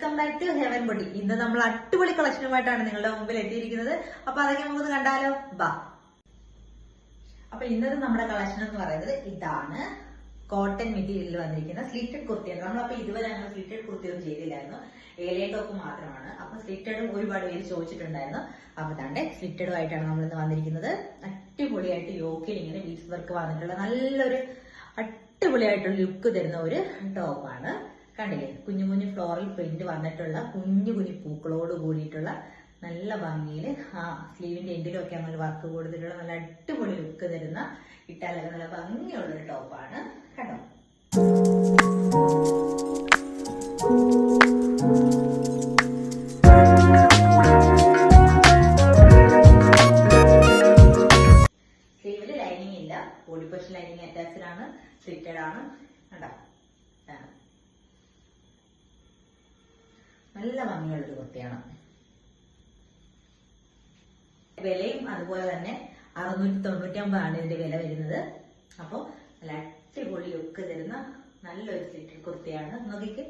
To heaven ബൊട്ടി ഇന്ന് നമ്മൾ അടിപൊളി കളക്ഷനുമായിട്ടാണ് നിങ്ങളുടെ മുമ്പിൽ എത്തിയിരിക്കുന്നത്. അപ്പൊ അതൊക്കെ നമുക്കൊന്ന് കണ്ടാലോ? ബാ. അപ്പൊ ഇന്നത്തെ നമ്മുടെ കളക്ഷൻ എന്ന് പറയുന്നത് ഇതാണ്. കോട്ടൺ മെറ്റീരിയലിൽ വന്നിരിക്കുന്ന സ്ലിറ്റഡ് കുർത്തിയാണ് നമ്മളപ്പോ ഇതുവരെ അങ്ങനെ സ്ലിറ്റഡ് കുർത്തി ഒന്നും ചെയ്തില്ലായിരുന്നു. ഏലിയ ടോപ്പ് മാത്രമാണ്. അപ്പൊ സ്ലിറ്റഡും ഒരുപാട് പേര് ചോദിച്ചിട്ടുണ്ടായിരുന്നു. അപ്പൊ താണ്ടെ സ്ലിറ്റഡും ആയിട്ടാണ് നമ്മൾ ഇന്ന് വന്നിരിക്കുന്നത്. അടിപൊളിയായിട്ട് യോക്കിൽ ഇങ്ങനെ ബീസ് വർക്ക് വന്നിട്ടുള്ള നല്ലൊരു അടിപൊളിയായിട്ടുള്ള ലുക്ക് തരുന്ന ഒരു ടോപ്പാണ് കണ്ടില്ലേ? കുഞ്ഞു കുഞ്ഞു ഫ്ലോറൽ പ്രിന്റ് വന്നിട്ടുള്ള കുഞ്ഞു കുഞ്ഞു പൂക്കളോട് കൂടിയിട്ടുള്ള നല്ല ഭംഗിയിൽ ആ സ്ലീവിന്റെ എൻഡിലൊക്കെ നമ്മൾ വർക്ക് കൊടുത്തിട്ടുള്ള നല്ല അടിപൊളി ലുക്ക് തരുന്ന ഇട്ടാലൊക്കെ നല്ല ഭംഗിയുള്ള ഒരു ടോപ്പാണ് കണ്ടോ? സ്ലീവിൽ ലൈനിങ് ഇല്ല. ബോഡി പോഷൻ ലൈനിങ് അറ്റാച്ച്ഡ് ആണ് ആണ്. കണ്ടോ ഇതാണ്. നല്ല ഭംഗിയുള്ള ഒരു കുർത്തിയാണ്. വിലയും അതുപോലെ തന്നെ അറുന്നൂറ്റി തൊണ്ണൂറ്റി ഒമ്പതാണ് ഇതിന്റെ വില വരുന്നത്. അപ്പോൾ നല്ല അടിപൊളി ലുക്ക് തരുന്ന നല്ലൊരു സ്ലിറ്റഡ് കുർത്തിയാണ്. നോക്കിക്ക്.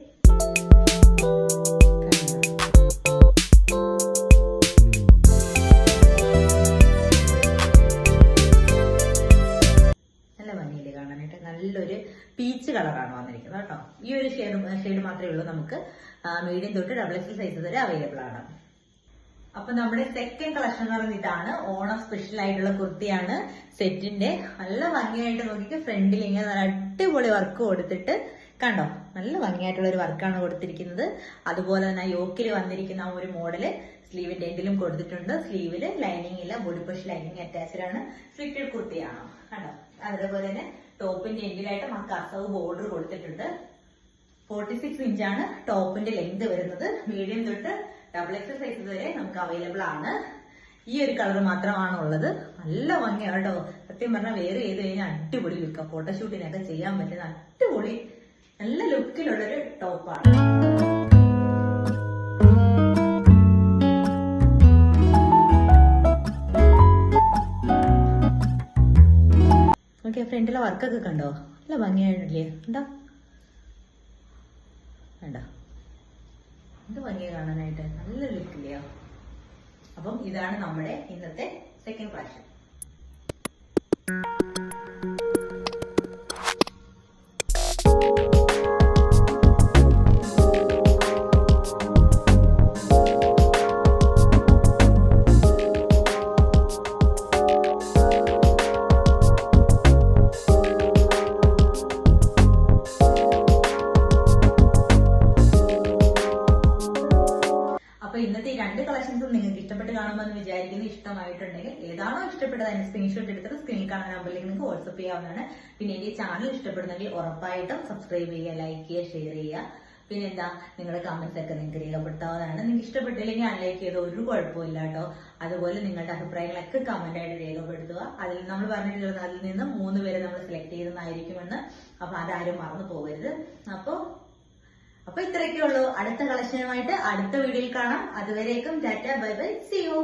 പീച്ച് കളറാണ് വന്നിരിക്കുന്നത് കേട്ടോ. ഈ ഒരു ഷെയ്ഡ് ഷെയ്ഡ് മാത്രമേ ഉള്ളൂ നമുക്ക് മീഡിയം തൊട്ട് ഡബിൾ എക്സ് സൈസ് വരെ അവൈലബിൾ ആണ്. അപ്പൊ നമ്മുടെ സെക്കൻഡ് കളക്ഷൻ എന്ന് പറയുന്നത് ഇതാണ് ഓണം സ്പെഷ്യൽ ആയിട്ടുള്ള കുർത്തിയാണ് സെറ്റിന്റെ. നല്ല ഭംഗിയായിട്ട് നോക്കിയിട്ട് ഫ്രണ്ടിൽ ഇങ്ങനെ നല്ല അടിപൊളി വർക്ക് കൊടുത്തിട്ട് കണ്ടോ? നല്ല ഭംഗിയായിട്ടുള്ള ഒരു വർക്കാണ് കൊടുത്തിരിക്കുന്നത്. അതുപോലെ തന്നെ യോക്കിൽ വന്നിരിക്കുന്ന ആ ഒരു മോഡൽ സ്ലീവിന്റെ എൻഡിലും കൊടുത്തിട്ടുണ്ട്. സ്ലീവിൽ ലൈനിങ് ഇല്ല ബോഡി പോഷ് ലൈനിങ് അറ്റാച്ച്ഡ് ആണ്. സ്ലിറ്റഡ് കുർത്തിയാണ് കണ്ടോ അതേപോലെ തന്നെ ടോപ്പിന്റെ എൻഡിലായിട്ട് നമുക്ക് കസവ് ബോർഡർ കൊടുത്തിട്ടുണ്ട്. ഫോർട്ടി സിക്സ് ഇഞ്ചാണ് ടോപ്പിന്റെ ലെങ്ത് വരുന്നത്. മീഡിയം തൊട്ട് ഡബിൾ എക്സ് സൈസ് വരെ നമുക്ക് അവൈലബിൾ ആണ്. ഈ ഒരു കളർ മാത്രമാണ് ഉള്ളത് നല്ല ഭംഗിയാണ് കേട്ടോ. സത്യം പറഞ്ഞാൽ വേറെ ഏത് കഴിഞ്ഞാൽ അടിപൊളി ലുക്കാണ് ഫോട്ടോഷൂട്ടിനൊക്കെ ചെയ്യാൻ പറ്റുന്ന അടിപൊളി നല്ല ലുക്കിലുള്ളൊരു ടോപ്പാണ്. വർക്കൊക്കെ കണ്ടോ? നല്ല ഭംഗിയായിട്ടില്ലേ? എന്താ വേണ്ട എന്ത് ഭംഗിയെ കാണാനായിട്ട്? നല്ല ലുക്കില്ലയോ അപ്പം ഇതാണ് നമ്മുടെ ഇന്നത്തെ സെക്കൻഡ് കളക്ഷൻ ഇന്നത്തെ ഈ രണ്ട് കളക്ഷൻസും നിങ്ങൾക്ക് ഇഷ്ടപ്പെട്ട് കാണുമെന്ന് വിചാരിക്കുന്നു ഇഷ്ടമായിട്ടുണ്ടെങ്കിൽ ഏതാണോ ഇഷ്ടപ്പെട്ടത് അതിന് സ്ക്രീൻഷോട്ട് എടുത്തിട്ട് സ്ക്രീനിൽ കാണുന്ന നമ്പറിലേക്ക് നിങ്ങൾക്ക് വാട്സപ്പ് ചെയ്യാവുന്നതാണ്. പിന്നെ എന്റെ ചാനൽ ഇഷ്ടപ്പെടുന്നെങ്കിൽ ഉറപ്പായിട്ടും സബ്സ്ക്രൈബ് ചെയ്യുക ലൈക്ക് ചെയ്യുക ഷെയർ ചെയ്യുക. പിന്നെ എന്താ നിങ്ങളുടെ കമന്റ്സ് ഒക്കെ നിങ്ങൾക്ക് രേഖപ്പെടുത്താവുന്നതാണ്. നിങ്ങൾക്ക് ഇഷ്ടപ്പെട്ടില്ലെങ്കിൽ അൺലൈക്ക് ചെയ്ത് ഒരു കുഴപ്പമില്ല കേട്ടോ. അതുപോലെ നിങ്ങളുടെ അഭിപ്രായങ്ങളൊക്കെ കമന്റ് ആയിട്ട് രേഖപ്പെടുത്തുക. അതിൽ നമ്മൾ പറഞ്ഞിട്ടുള്ളത് അതിൽ നിന്ന് മൂന്ന് പേരെ നമ്മൾ സെലക്ട് ചെയ്തെന്നായിരിക്കുമെന്ന്. അപ്പൊ അതാരും മറന്നു പോകരുത്. അപ്പോ അപ്പൊ ഇത്രയൊക്കെ ഉള്ളൂ അടുത്ത കളക്ഷനുമായിട്ട് അടുത്ത വീഡിയോയിൽ കാണാം. അതുവരേക്കും tata bye bye see you